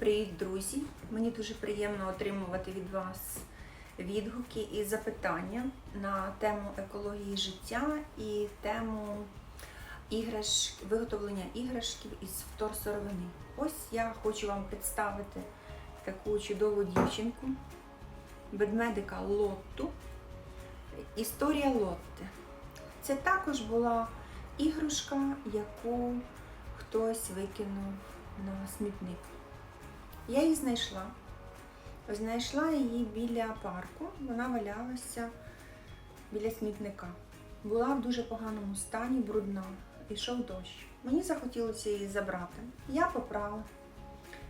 Привіт, друзі! Мені дуже приємно отримувати від вас відгуки і запитання на тему екології життя і тему іграш... виготовлення іграшків із вторсировини. Ось я хочу вам представити таку чудову дівчинку, ведмедика Лотту. Історія Лотти. Це також була іграшка, яку хтось викинув на смітник. Я її знайшла. Знайшла її біля парку, вона валялася біля смітника. Була в дуже поганому стані, брудна, ішов дощ. Мені захотілося її забрати. Я поправила,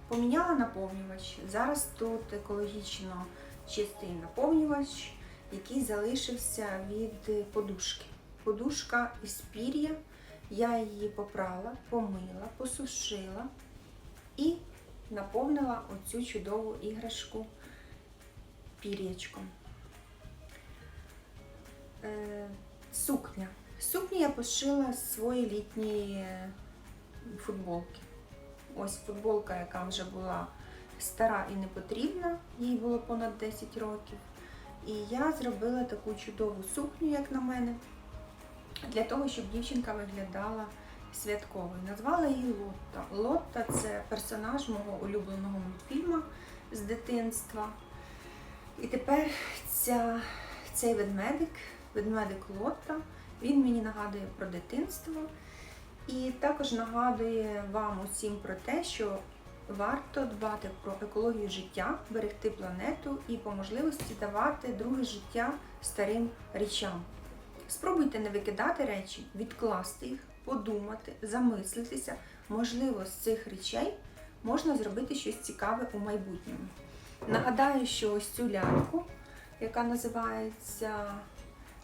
поміняла наповнювач. Зараз тут екологічно чистий наповнювач, який залишився від подушки. Подушка із пір'я. Я її попрала, помила, посушила і наповнила оцю чудову іграшку пір'ячком. Е, сукня. Сукню я пошила з своєї літньої футболки. Ось футболка, яка вже була стара і не потрібна, їй було понад 10 років. І я зробила таку чудову сукню, як на мене, для того, щоб дівчинка виглядала святковою. Назвала її Лотта. Лотта це персонаж мого улюбленого мультфільму з дитинства. І тепер ця, цей ведмедик, ведмедик Лотта, він мені нагадує про дитинство. І також нагадує вам усім про те, що варто дбати про екологію життя, берегти планету і по можливості давати друге життя старим речам. Спробуйте не викидати речі, відкласти їх, подумати, замислитися. Можливо, з цих речей можна зробити щось цікаве у майбутньому. Нагадаю, що ось цю ляльку, яка називається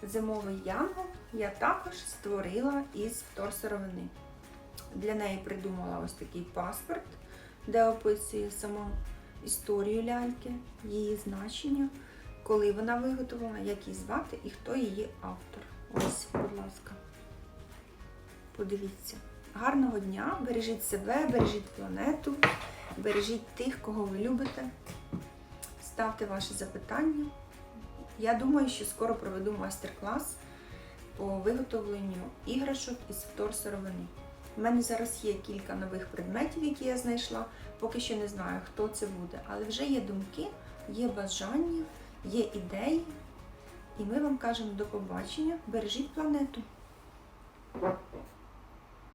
Зимовий янгол, я також створила із вторсировини. Для неї придумала ось такий паспорт, де описує саму історію ляльки, її значення, коли вона виготовлена, як її звати і хто її автор. Ось, будь ласка. Подивіться. Гарного дня, бережіть себе, бережіть планету, бережіть тих, кого ви любите. Ставте ваші запитання. Я думаю, що скоро проведу майстер-клас по виготовленню іграшок із вторсировини. У мене зараз є кілька нових предметів, які я знайшла. Поки що не знаю, хто це буде, але вже є думки, є бажання, є ідеї. І ми вам кажемо до побачення. Бережіть планету.